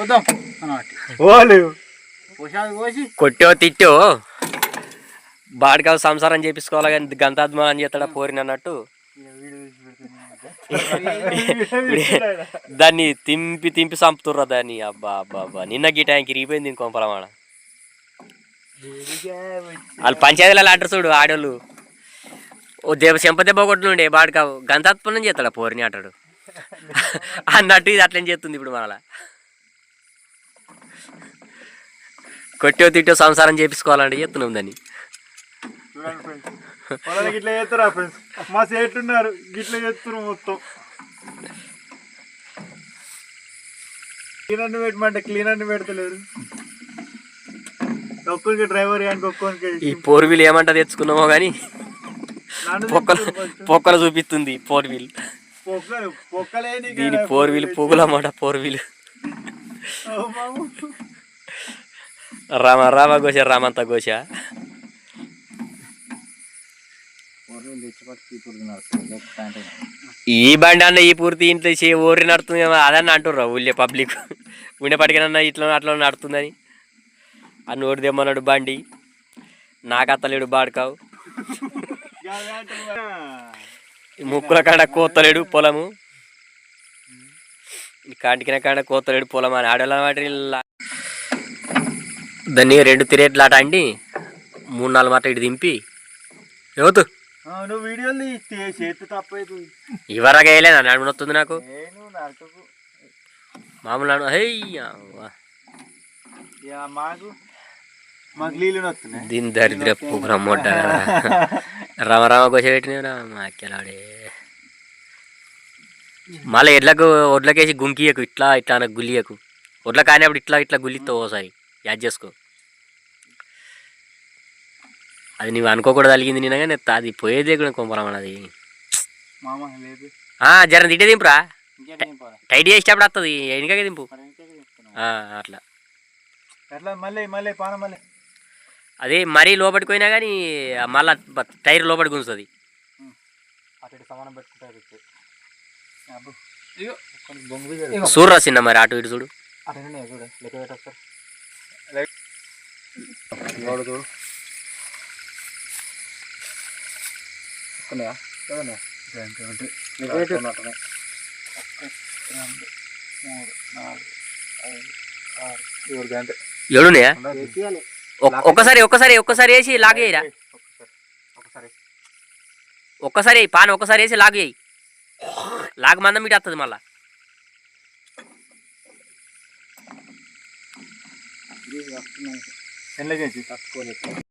వద్దాం ఓలు కొట్టో తిట్టో బాడికావు సంసారం చేపించుకోవాలి కానీ గంతాత్మానం చేస్తాడా పోరిన అన్నట్టు. దాన్ని తింపి తింపి చంపుతుర్రా దాన్ని. అబ్బా అబ్బా అబ్బా. నిన్న గీ టైంకి ఇరిగిపోయింది ఇంకో పొలమాడ వాళ్ళు పంచాయతీలలో అంటారు చూడు ఆడోళ్ళు. ఓ దేవ చెంప దెబ్బ కొట్టుండే బాడికావు గంతాత్మనం చేస్తాడా పోరిని అంటాడు. అన్నట్టు ఇది అట్లేం చేస్తుంది ఇప్పుడు మనలా కొట్టో తిట్టో సంసారం చేపించుకోవాలంటే చెప్తున్నాం దాన్ని. చూడండి ఫ్రెండ్స్ వాళ్ళకి ఇట్లా చేస్తారా ఫ్రెండ్స్ మా సేట్లు ఉన్నారు. గిట్ల చేస్తున్నారు మొత్తం. పెట్టమంటే క్లీనర్ని పెడతలేరు. ఒక్కరికి డ్రైవర్ ఈ ఫోర్ వీల్ ఏమంటా తెచ్చుకున్నామో కానీ పొక్కలు పొక్కలు చూపిస్తుంది ఫోర్ వీల్. దీని ఫోర్ వీల్ పువ్వులన్నమాట ఫోర్ వీల్. రామ రామ గోష రామంత గోష ఈ బండి అన్న ఈ పూర్తి ఇంట్లో చే ఊరి నడుతుంది అదన్న అంటుర్రా ఊళ్ళే పబ్లిక్. ఉండేపటికనన్నా ఇట్లా అట్లా నడుతుందని. ఆ నోటి తెమ్మన్నాడు బండి. నాకు అత్తలేడు బాడుకావు. ముక్కుల కాడ కోతలేడు పొలము. కాంటికిన కాడ కోతలేడు పొలం అని ఆడల వాటి దాన్ని రెండు తిరేట్లు ఆట అండి. మూడు నాలుగు మాట ఇటు దింపి. యువతు నువ్వు వీడియోలు చేతి ఇవరగా వేయలేదు నడుము నొత్తుంది నాకు. మామూలు నడు హెయ్యా ఇక మాకు మాకు నీళ్ళు వస్తున్నాయి దీని దరిద్ర పుగ్రమ్మొడ్డ రామ రామ కోస పెట్టినరా మాకెలాడే. మళ్ళీ ఎడ్లకు ఒడ్లకేసి గుంకియకు ఇట్లా ఇట్లా గుల్లియకు ఒడ్ల కానినప్పుడు ఇట్లా ఇట్లా గుల్లిస్తావు ఓసారి. యాడ్ చేసుకో. అది నువ్వు అనుకోకూడదు అలిగింది నేను కానీ అది పోయేదే కూడా కొంపరం అది జర తిట్టే దింపురా. టైట్ చేసేటప్పుడు వస్తుంది వెనుకగా దింపు. అట్లా. అదే మరీ లోపలికి పోయినా కానీ మళ్ళా టైర్ లోపలికి గుంజుతుంది చూడరా చిన్న మరి అటు ఇటు చూడు. చూడు ఏడున్నాయా ఒక్కసారి ఒక్కసారి ఒక్కసారి వేసి లాగ్ చేయరా ఒకసారి. ఒకసారి ఒక్కసారి వేయి, పాన్ ఒక్కసారి వేసి లాగ్ చేయి లాగ్ మీట వస్తుంది మళ్ళా. ఇది తక్కువ